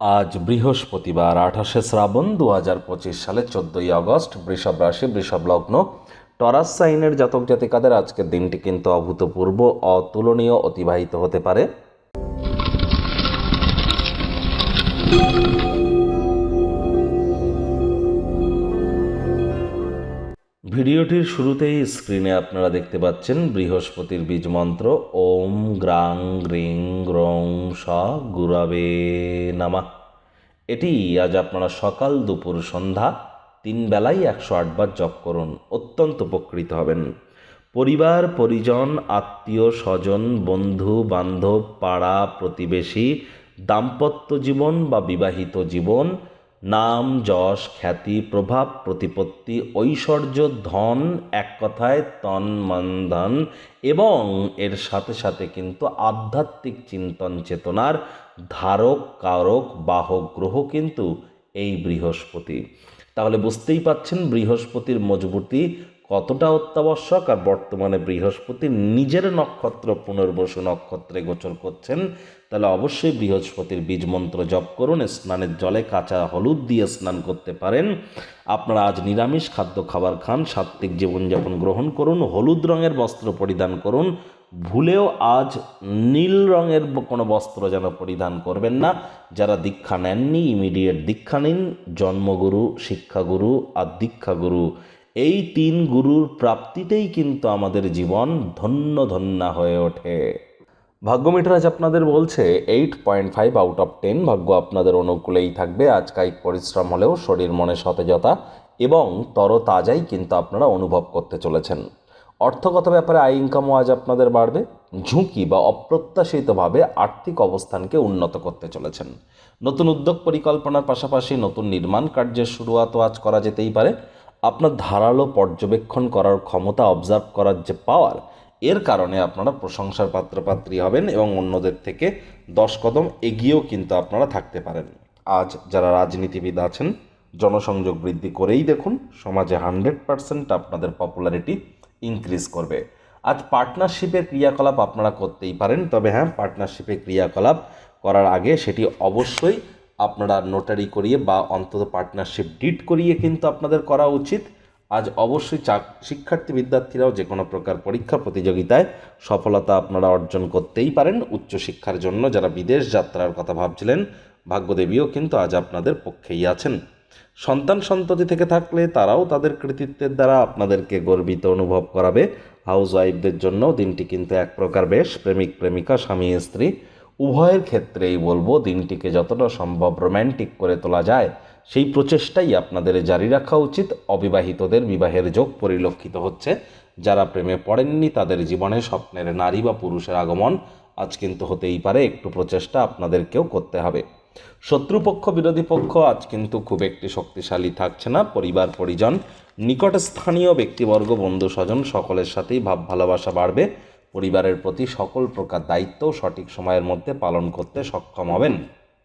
আজ বৃহস্পতিবার, আঠাশে শ্রাবণ দু হাজার পঁচিশ সালে চোদ্দই আগস্ট, বৃষভ রাশি, বৃষভ লগ্ন। টরাস সাইনের জাতক জাতিকাদের আজকের দিনটি কিন্তু অভূতপূর্ব, অতুলনীয়, অতিবাহিত হতে পারে। ভিডিওটির শুরুতেই স্ক্রিনে আপনারা দেখতে পাচ্ছেন বৃহস্পতির বীজ মন্ত্র, ওম গ্রাং গ্রিং গ্রং স গুরাবে নামা। এটি আজ আপনারা সকাল দুপুর সন্ধ্যা তিন বেলাই একশো আটবার জপ করুন, অত্যন্ত উপকৃত হবেন। পরিবার, পরিজন, আত্মীয়, স্বজন, বন্ধু, বান্ধব, পাড়া, প্রতিবেশী, দাম্পত্য জীবন বা বিবাহিত জীবন নাম, যশ, খ্যাতি, প্রভাব, প্রতিপত্তি, ঐশ্বর্য, ধন, এক কথায় তন, মন, ধন এবং এর সাথে সাথে কিন্তু আধ্যাত্মিক চিন্তন চেতনার ধারক, কারক, বাহক, গ্রহ কিন্তু এই বৃহস্পতি। তাহলে বুঝতেই পাচ্ছেন বৃহস্পতির মজবুতি কতটা অত্যাবশ্যক আর বর্তমানে বৃহস্পতি নিজের নক্ষত্র পুনর্বসু নক্ষত্রে গোচর করছেন, তাহলে অবশ্যই বৃহস্পতির বীজ মন্ত্র জপ করুন, স্নানের জলে কাঁচা হলুদ দিয়ে স্নান করতে পারেন। আপনারা আজ নিরামিষ খাদ্য খাবার খান, সাত্ত্বিক জীবনযাপন গ্রহণ করুন, হলুদ রঙের বস্ত্র পরিধান করুন, ভুলেও আজ নীল রঙের কোনো বস্ত্র যেন পরিধান করবেন না। যারা দীক্ষা নেননি ইমিডিয়েট দীক্ষা নিন, জন্মগুরু, শিক্ষাগুরু আর দীক্ষাগুরু। এই তিন গুরুর প্রাপ্তিতেই কিন্তু আমাদের জীবন ধন্য ধন্যা হয়ে ওঠে। ভাগ্যমিটার আজ আপনাদের বলছে eight point five out of ten ভাগ্য আপনাদের অনুকূলেই থাকবে। আজ কায়িক পরিশ্রম হলেও শরীর মনে সতেজতা এবং তরতাজাই কিন্তু আপনারা অনুভব করতে চলেছেন। অর্থগত ব্যাপারে আয় ইনকামও আজ আপনাদের বাড়বে। ঝুঁকি বা অপ্রত্যাশিতভাবে আর্থিক অবস্থানকে উন্নত করতে চলেছেন। নতুন উদ্যোগ পরিকল্পনার পাশাপাশি নতুন নির্মাণ কার্যের শুরুয়াতও আজ করা যেতেই পারে। আপনার ধারালো পর্যবেক্ষণ করার ক্ষমতা অবজার্ভ করার যে পাওয়ার এর কারণে আপনারা প্রশংসার পাত্রপাত্রী হবেন এবং অন্যদের থেকে দশ কদম এগিয়েও কিন্তু আপনারা থাকতে পারেন। আজ যারা রাজনীতিবিদ আছেন, জনসংযোগ বৃদ্ধি করেই দেখুন, সমাজে হান্ড্রেড পারসেন্ট আপনাদের পপুলারিটি ইনক্রিজ করবে। আজ পার্টনারশিপের ক্রিয়াকলাপ আপনারা করতেই পারেন, তবে হ্যাঁ পার্টনারশিপের ক্রিয়াকলাপ করার আগে সেটি অবশ্যই আপনারা নোটারি করিয়ে বা অন্তত পার্টনারশিপ ডিট করিয়ে কিন্তু আপনাদের করা উচিত। আজ অবশ্যই চাক শিক্ষার্থী বিদ্যার্থীরাও যে কোনো প্রকার পরীক্ষা প্রতিযোগিতায় সফলতা আপনারা অর্জন করতেই পারেন। উচ্চশিক্ষার জন্য যারা বিদেশ যাত্রার কথা ভাবছিলেন, ভাগ্যদেবীও কিন্তু আজ আপনাদের পক্ষেই আছেন। সন্তান সন্ততি থেকে থাকলে তারাও তাদের কৃতিত্বের দ্বারা আপনাদেরকে গর্বিত অনুভব করাবে। হাউস ওয়াইফদের জন্য দিনটি কিন্তু এক প্রকার বেশ প্রেমিক প্রেমিকা, স্বামী, স্ত্রী উভয়ের ক্ষেত্রেই বলব দিনটিকে যতটা সম্ভব রোম্যান্টিক করে তোলা যায়, সেই প্রচেষ্টাই আপনাদের জারি রাখা উচিত। অবিবাহিতদের বিবাহের যোগ পরিলক্ষিত হচ্ছে। যারা প্রেমে পড়েননি, তাদের জীবনে স্বপ্নের নারী বা পুরুষের আগমন আজ কিন্তু হতেই পারে, একটু প্রচেষ্টা আপনাদেরকেও করতে হবে। শত্রুপক্ষ, বিরোধী পক্ষ আজ কিন্তু খুব একটি শক্তিশালী থাকছে না। পরিবার, পরিজন নিকট স্থানীয় ব্যক্তিবর্গ বন্ধু স্বজন সকলের সাথেই ভাব ভালোবাসা বাড়বে। পরিবারের প্রতি সকল প্রকার দায়িত্ব সঠিক সময়ের মধ্যে পালন করতে সক্ষম হবেন।